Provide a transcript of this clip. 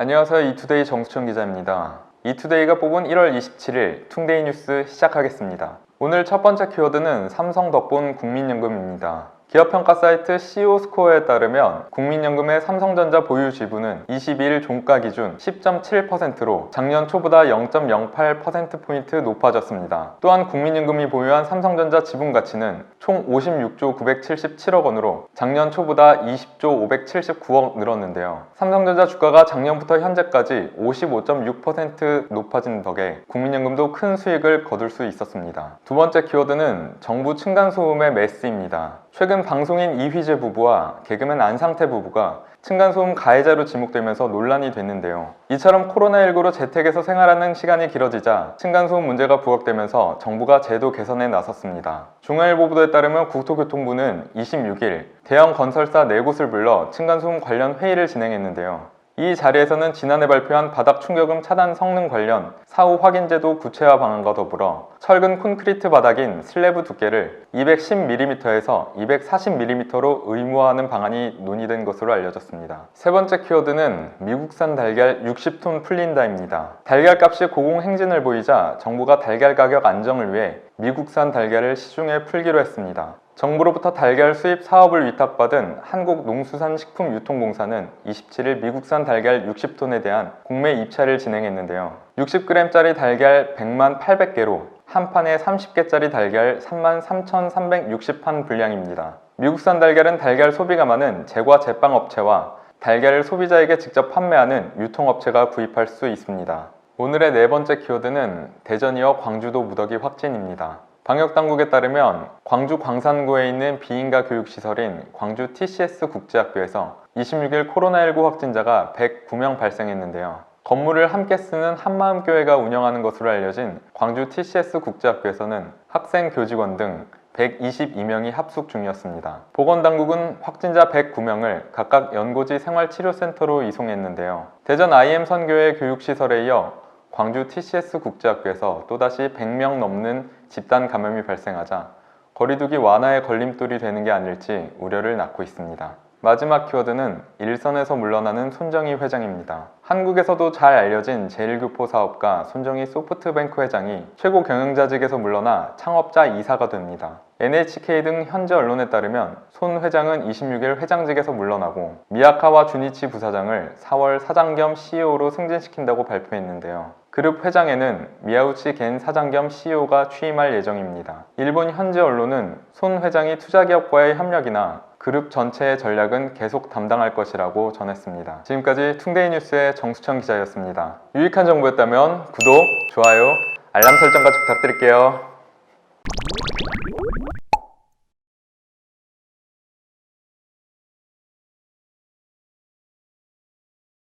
안녕하세요. 이투데이 정수천 기자입니다. 이투데이가 뽑은 1월 27일 퉁데이 뉴스 시작하겠습니다. 오늘 첫 번째 키워드는 삼성 덕분 국민연금입니다. 기업 평가 사이트 CO 스코어에 따르면 국민연금의 삼성전자 보유 지분은 22일 종가 기준 10.7%로 작년 초보다 0.08%포인트 높아졌습니다. 또한 국민연금이 보유한 삼성전자 지분 가치는 총 56조 977억 원으로 작년 초보다 20조 579억 늘었는데요. 삼성전자 주가가 작년부터 현재까지 55.6% 높아진 덕에 국민연금도 큰 수익을 거둘 수 있었습니다. 두 번째 키워드는 정부 층간소음의 메스입니다. 최근 방송인 이휘재 부부와 개그맨 안상태 부부가 층간소음 가해자로 지목되면서 논란이 됐는데요. 이처럼 코로나19로 재택에서 생활하는 시간이 길어지자 층간소음 문제가 부각되면서 정부가 제도 개선에 나섰습니다. 중앙일보 보도에 따르면 국토교통부는 26일 대형 건설사 4곳을 불러 층간소음 관련 회의를 진행했는데요. 이 자리에서는 지난해 발표한 바닥 충격음 차단 성능 관련 사후 확인제도 구체화 방안과 더불어 철근 콘크리트 바닥인 슬래브 두께를 210mm에서 240mm로 의무화하는 방안이 논의된 것으로 알려졌습니다. 세 번째 키워드는 미국산 달걀 60톤 풀린다입니다. 달걀 값이 고공 행진을 보이자 정부가 달걀 가격 안정을 위해 미국산 달걀을 시중에 풀기로 했습니다. 정부로부터 달걀 수입 사업을 위탁받은 한국농수산식품유통공사는 27일 미국산 달걀 60톤에 대한 국내 입찰을 진행했는데요. 60g짜리 달걀 100만 800개로 한 판에 30개짜리 달걀 3만 3,360판 분량입니다. 미국산 달걀은 달걀 소비가 많은 제과 제빵 업체와 달걀을 소비자에게 직접 판매하는 유통업체가 구입할 수 있습니다. 오늘의 네 번째 키워드는 대전 이어 광주도 무더기 확진입니다. 방역당국에 따르면 광주 광산구에 있는 비인가 교육시설인 광주 TCS 국제학교에서 26일 코로나19 확진자가 109명 발생했는데요. 건물을 함께 쓰는 한마음교회가 운영하는 것으로 알려진 광주 TCS 국제학교에서는 학생, 교직원 등 122명이 합숙 중이었습니다. 보건당국은 확진자 109명을 각각 연고지 생활치료센터로 이송했는데요. 대전 IM 선교회 교육시설에 이어 광주 TCS 국제학교에서 또다시 100명 넘는 집단 감염이 발생하자 거리두기 완화의 걸림돌이 되는 게 아닐지 우려를 낳고 있습니다. 마지막 키워드는 일선에서 물러나는 손정희 회장입니다. 한국에서도 잘 알려진 제1교포 사업가 손정희 소프트뱅크 회장이 최고 경영자직에서 물러나 창업자 이사가 됩니다. NHK 등 현지 언론에 따르면 손 회장은 26일 회장직에서 물러나고 미야카와 주니치 부사장을 4월 사장 겸 CEO로 승진시킨다고 발표했는데요. 그룹 회장에는 미야우치 겐 사장 겸 CEO가 취임할 예정입니다. 일본 현지 언론은 손 회장이 투자기업과의 협력이나 그룹 전체의 전략은 계속 담당할 것이라고 전했습니다. 지금까지 퉁데이 뉴스의 정수천 기자였습니다. 유익한 정보였다면 구독, 좋아요, 알람 설정까지 부탁드릴게요.